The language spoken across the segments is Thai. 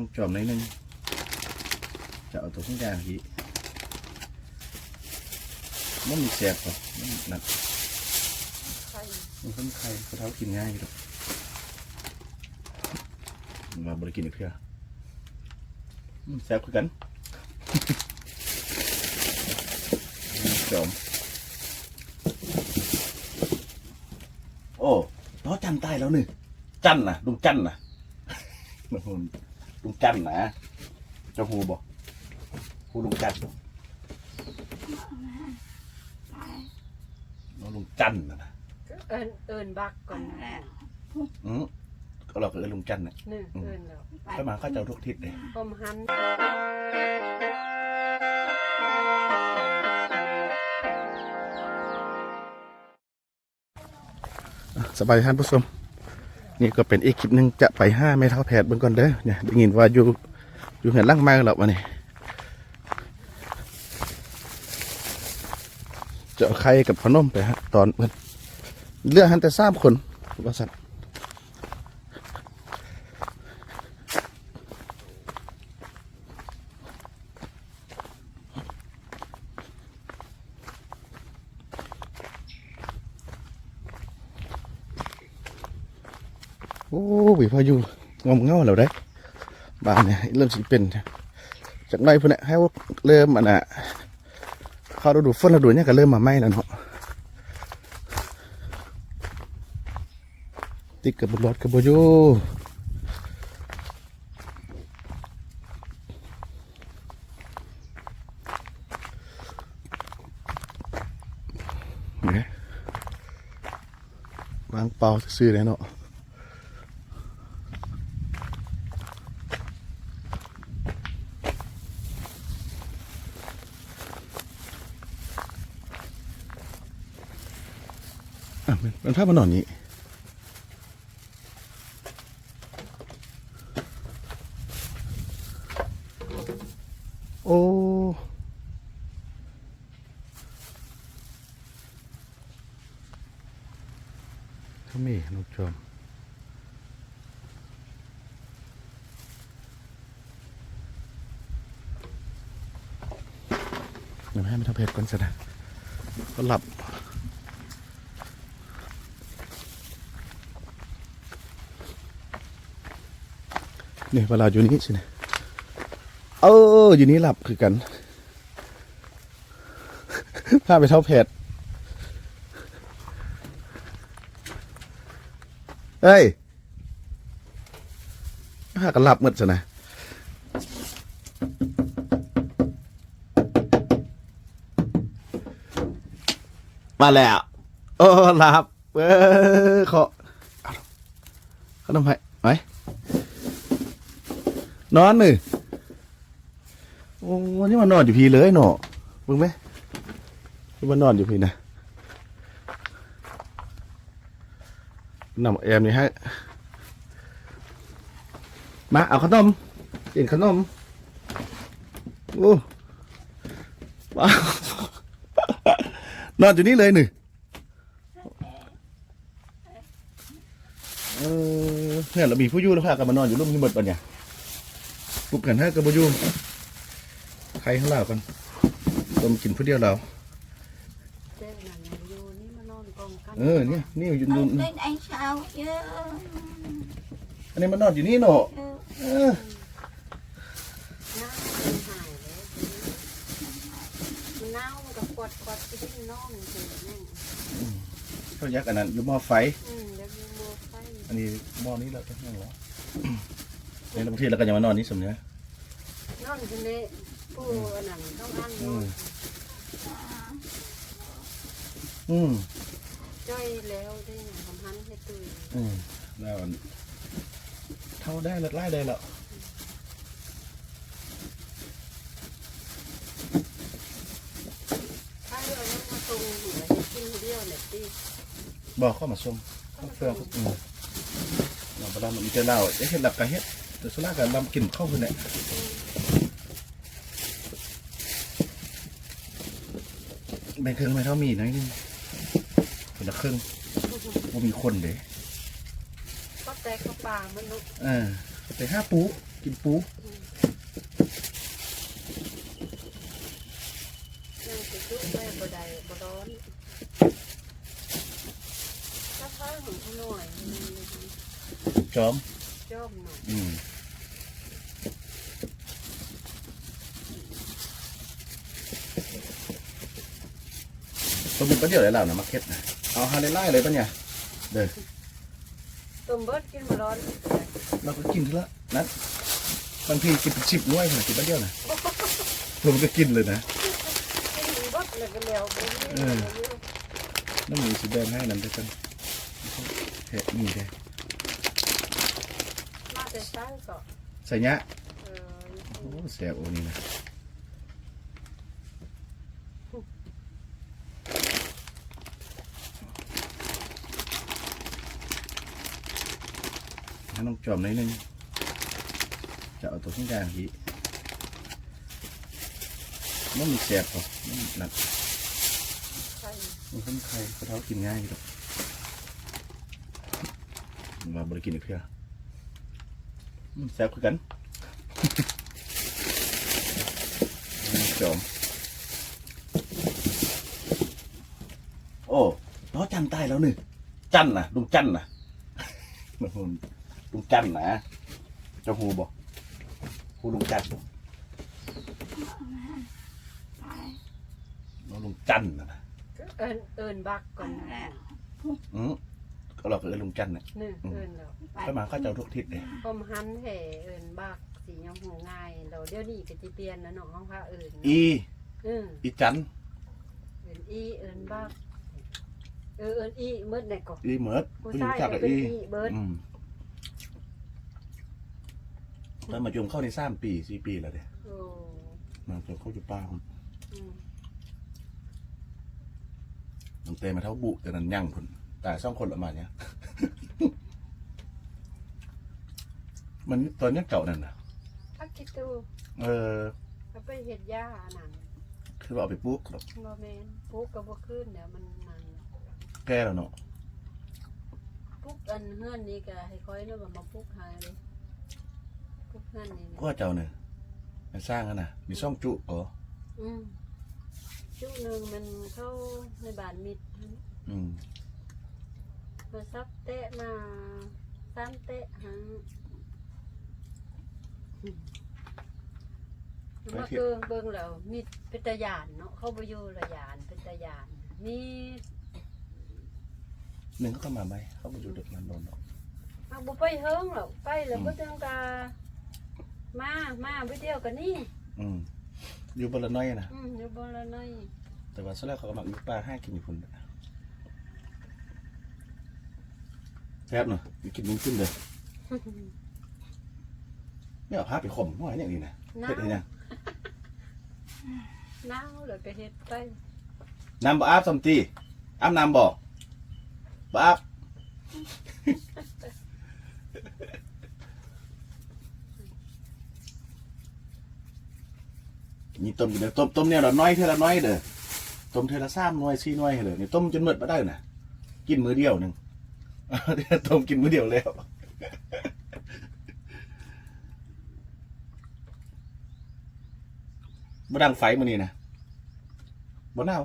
น้องจอมนิดนึงจะเอาตัวข้างยางทีมันมีแสบป่ะมันหนักมันเป็นไข่กระเท้ากินง่ายอยู่ดอกมาบริกินอีกเพื่อแซ่บคือกันจอมโอ้น้อจันตายแล้วนี่จันนะลุงจันนะ ลุงจันนะเจ้าหูบอกหูลุงจันน้องลุงจันนะนะเอิญเอิญบักก่อนนะอืมก็เราก็เออลุงจันนะนี่เอิญแล้วถ้ามาก็จะเอาทุกทิศเลยอมหันสบายท่านผู้ชม นี่ก็เป็นอีกคลิปหนึ่งจะไปห้าไม่เท่าแผดเบื้องก่อนเด้อเนี่ยได้ยินว่าอยู่อยู่เห็นล่างมากแล้ววะนี่จะเอาใครกับพนมไปฮะตอนเพิ่นเลือกหันแต่ทราบคนว่าสัตว์ โอ้วิพายุงอมเงาแล้วได้บ้านเนี่ยเริ่มสิเป็นจากในพุ่นเนี่ยให้ว่าเริ่มอันน่ะเข้าฤดูฝนฤดูเนี่ยก็เริ่มมาไหม้แล้วเนาะติดกับบนรถกับบอยู่เนี่ยวางเป่าซื่อเลยเนาะ อะมันมันภาพมันนอนนี้โอ้เขามีลูกจอมเดี๋ยวให้มันทำเพจก่อนสินะก็หลับ นี่เวลาอยู่นี่สินะเอออยู่นี่หลับคือกันพาไปเท่าแพทเฮ้ยพากันหลับหมดสินะมาแล้ว โอ้หลับ เออขอเอาเขาทำไมไหม นอนนี่โอ้นี่มันนอนอยู่พีเลยเนาะมึงไหมนี่มันนอนอยู่พีนะนำแอมนี่ให้มาเอาขนมกินขนมโอ้ว้าวนอนอยู่นี่เลยหนึ่งเออเนี่ยเรามีผู้ยู่แล้วพากันมานอนอยู่ร่วมที่หมดปะเนี่ย ปลุกกันให้กระบอยูใครข้างล่างกันต้มกินผู้เดียวเราเจ้าหนังอยู่นี่มานอนกองกันเออเนี่ยนี่อยู่นู่น lên anh sao chứ อันนี้มันนอนอยู่นี่เนาะ Ừ. เออน้ามันหายแล้วมันเน่ามันก็กดกดไปที่นอกมันเจอแม่งเขายักอันนั้นอยู่หม้อไฟอืมเดี๋ยวมีโมไฟอันนี้หม้อนี้เราต้องนั่งแล้วในบางทีเราก็จะมานอนนี่สมเนี้ยนอนคนนี้ผู้อันนั้นต้องอันอืนอมนอืมจ้อยแล้วได้ทำหันให้ตื่นอืมแล้วอันเท่าได้ละไล่ได้แล้วถ้าเรายังมาตรงหัวกินเดียวเนี่ยตีบอกเข้ามาชมข้าวเฟืองอืมเราไปลำมันมีแต่เราจะเห็นหลับกะเฮ็ด แต่ส่วนมากกันลำกินข้าวคือไหนแบ่งครึ่งไม่เท่ามีหน่อยนึงคนละครึ่งว่ามีคนเด้ก็แตกกระปางมันลุกเออไปห้าปูอกินปูนั่งจะจุ๊บไปบ่ได้บ่ร้อนถ้าข้าวของเขาหน่อยมันเลยดีจอม จ้อมหน่อยอืมตัวมันประเดี๋ยวเลยแล้วนะมาร์เก็ตนะเอาฮาเลไล่เลยปะเนี่ยเด้อต้มเบิดกินบ่ร้อนเราก็กินทีละนัดบางทีกินเป็นสิบหน่วยขนาดกินประเดี๋ยวนะเรามันก็กินเลยนะกินเบิดแล้วก็แล้วไปเออน้ำหมูสีแดงให้นั่นด้วยกันเห็ดนี่ได้ มาแต่เช้าก็ใส่เนี้ยเออโอ้แสบโอ้นี่นะให้น้องจอมหน่อยหนึงจะเอาตัวข้างกลางทีมันมีแสบป่ะมันหนักใช่มันขึ้นไข่กระเท้ากินง่ายอยู่ดอกมาบริกินอีกเพื่ออืม แซ่บคือกันจอมโอ้น้อจันตายแล้วหนึ่งจันนะลุงจันนะมันพูดลุงจันนะเจ้าฮูบอกฮูลุงจันน้องลุงจันนะนะเอิ้นเอิ้นบักก่อนนะอืม ก็เราก็เออลุงจันนะนี่เอิ้นแล้วถ้ามาก็จะเอาทุกทิศเลยผมหันแห่เอิ้นบักสียงหูง่ายเราเดี๋ยวนี้ก็สิเปลี่ยนแล้วน้องเฮาพาเอิ้นอี เอออีจันเอิ้นอีเอิ้นบักเออเอิ้นอีหมดแน่ก็อีเหมิร์ดผู้ผู้หญิงชายจับก็กับเป็นอีอีเบิดอืมตอนมาจุมเข้าในสามปีสี่ปีแล้วเด้โอ้มาจนเข้าอยู่ป้าผมอืมมันเตะมาเท่าบุแต่นั้นยั่งคน แต่สองคนละมาเนี่ยมันตอนนี้เก่านั่นนะพักกิตูเออก็ไปเฮ็ดยาอันนั้นคือว่าเอาไปปลูกหรอกบ่แม่นปลูกก็บ่ขึ้นเดี๋ยวมันนั่นแก้แล้วเนาะปลูกอันเฮือนนี่ก็ให้ค่อยเนาะว่ามาปลูกหายเลยปลูกเฮือนนี่ก็เจ้าเนี่ยมันสร้างกันนะมีซ่องจุอ๋ออืมจุหนึงมันเข้าในบ้านมิดอืม มาซับเตะมาซ้ำเตะหังมาเกิงเบิ่งแล้วมีเป็นตาหยานเนาะเข้าไปอยู่ระยานเป็นตาหยานมีหนึ่งเขาก็มาไหมเขาไปอยู่ดึกมันโดนหรอกเอาบ่ไปเฮิงหรอกไปแล้วบ่ต้องกามามาไปเที่ยวกันนี่อืมอยู่บนละน้อยนะอืมอยู่บ่ละน้อยแต่ว่าสแลกเขาก็มาอยู่ปลาให้กินอยู่คน แซ่บเนาะมีกินนิ้ขึ้นเลยไม่เอาผ้าไปข่มหน่อยอย่างนี้นะหนาเฮ็ดวให้ยังหนาวเลยก็เฮ็ดไปน้ำบ่อาบสัมตีอาบน้ำบ่บ่อาบนี่ต้มอยู่เด้อต้มต้มเนี่ยละน้อยเท่าละน้อยเด้อต้มเท่าละสามหน่วยสี่หน่วยให้เลยนี่ต้มจนหมดมาได้น่ะ กินมื้อเดียวหนึ่งเดี๋ยว ต้มกินมื้อเดียวแล้วบ่ดังไฟมื้อนี้นะบ่หนาว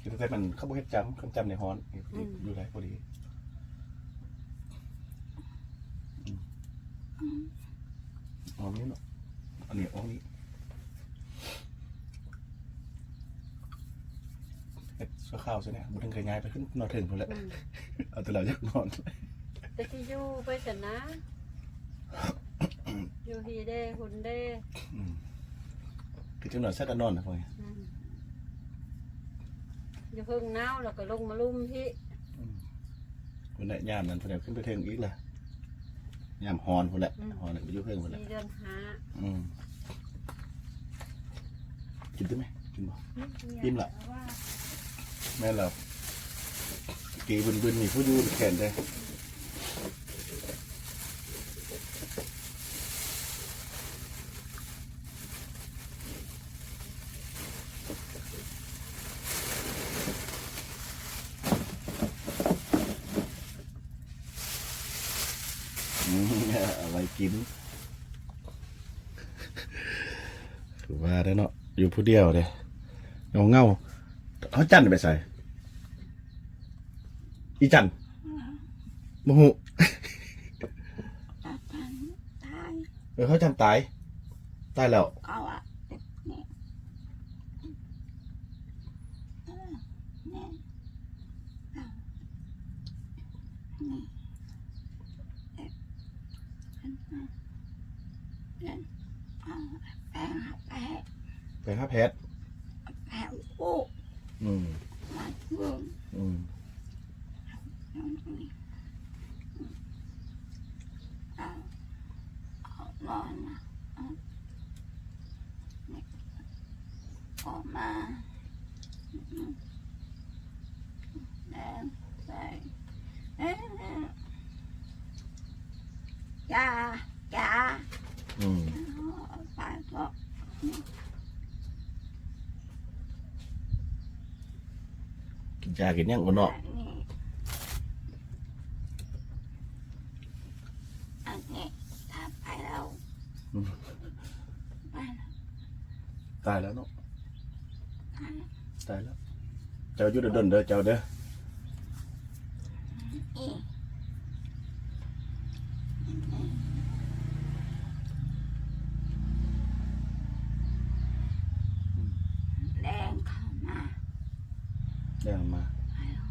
คือแต่มันเขาบ่เฮ็ดจำคำจำในฮ้อนอยู่ไรพอดีอ๋อนี้เนาะอันนี้อ๋อนี้ เฮ็ดชั่วข้าวซะเนี่ยบ่ถึงเคยย้ายไปขึ้นนอนถึงพุ่นแหละอืมเอาแต่เราอยากนอนแต่ที่อยู่ไปสนนะ อยู่ฮีเด้หุ่นเด้อืมคือจังหน่อยสักกันนอนนะพ่อไงอืมอยู่เพิ่งหนาวแล้วก็ลงมาลุ่มพี่คนไหนยามนั้นคนไหนขึ้นไปเทิงอีกล่ะยามฮอนคนแหละฮอนไปอยุ่เพิ่งคนแหละสี่เดือนหาอืมกินได้ไหมกินบ่ อิ่มละ แม่หลับกีบินบึนนี่ผู้ยูนแขนได้อะไรกินถือว่าได้เนาะอยู่ผู้เดียวเลยเงาเงา เขาจันไปใส่อีจันโมโหตาจันตายเออเขาจันตายตายแล้วเอาอะเด็กนี่เออนี่เอานี่เด็กอันนั้นเดินเอาแปลงหาแปลง ไปหาแพทย์ แปลงโอ้ อืม มาเบิ่ง อืม เอานี่เอาเอานอนนะเอานี่ออกมา อืมแดงใส่เอ๊ะจ้าจ้ ได้แล้วไปแล้วตายแล้ว เจ้าอยู่เดินเด้อเจ้าเด้อ อีแดงเข้ามา เดินมา ไปแล้ว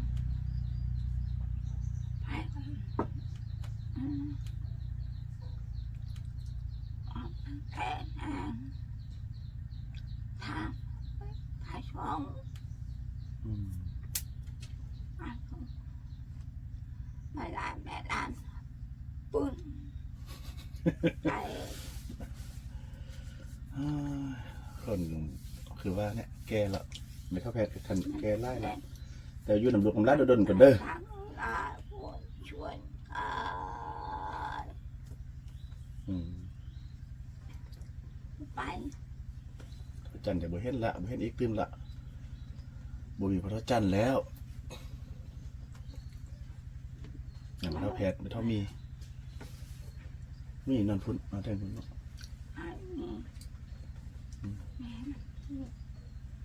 ไปแล้วอืมออกมาแต่แองทางไปช่อง อืม ไม่ได้แม่ด้านปึ้งไป อ้าย คนคือว่าเนี่ยแกละไม่เข้าแพทย์คันแกไล่ละแต่อยู่น้ำลูกน้ำลายเดินๆกันเด้อทางลาปวดชวนกันอืมไปจันทร์แต่บ่เห็นละบ่เห็นอีกตื่มละบ่มีพระจันทร์แล้วอย่างพระแพทย์ไม่เท่ามี มีนอนพุ่นนอนแทงพุ่นเนาะอันนี้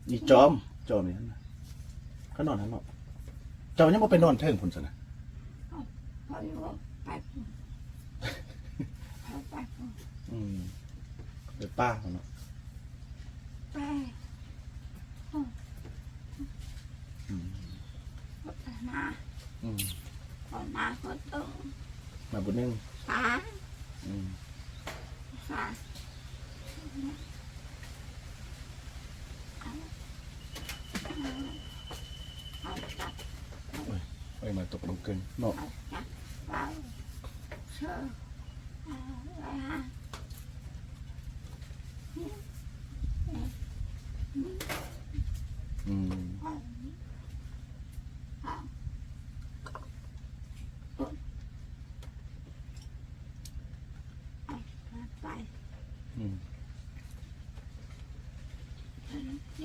นี่จอม จอมนี่นั่นนะเขานอนทั้งเนาะเจ้ายังบ่ไปนอนแทงพุ่นซะนะพออยู่ไปพุ่งเขาไปพุ่งอืมไปป้าเขาเนาะไปอืมพัฒนาอืมคนมาคนตึงมาบุญนึงตาอืม สาเอาจับไปมาตกลงเกินเนาะ เอาจับเอาเชื่อเอาไว้ฮะ อืม เอาเอาเอาไป อืม นี่เอาเอาเอามานี่เอามามานี่ ไ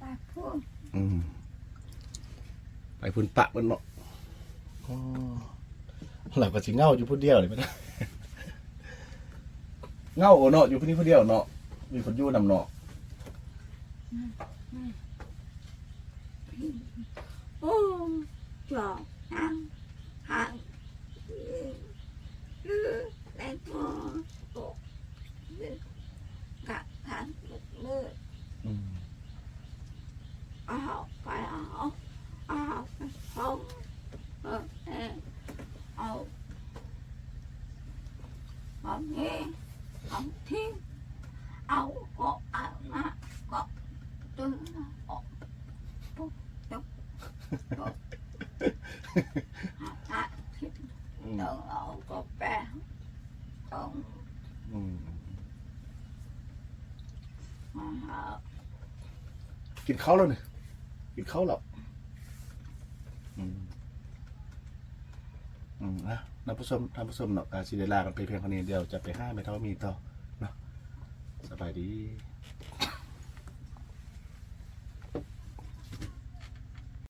ปพูดอืมไปพุ่นปะมันเนาะ อ๋อเราก็สิเหงาอยู่ผู้เดียวเลยไม่ได้ เงาโอเนาะอยู่ผู้นี้คนเดียวเนาะมีคนอยู่นำเนาะ โอ้จอกนั่งห่างลือในตัวตกลือกะทานมือ อืม เอาไปเอาเอาไปเอาเออเออเอาเอาเนี่ยเอาทิ้งเอาก็เอามาก็ตึงออกปุ๊บตึ๊บปุ๊บหา ต้องเอาก็แปะตึงอืมมาหากินข้าวแล้วเนี่ยกินข้าวแล้วอืมนะท่านผู้ชมท่านผู้ชมเนาะการสิเดลากันไปเพียงเท่านี้เดียวจะไปห้าไม่เท่ามีต่อเนาะสบายดี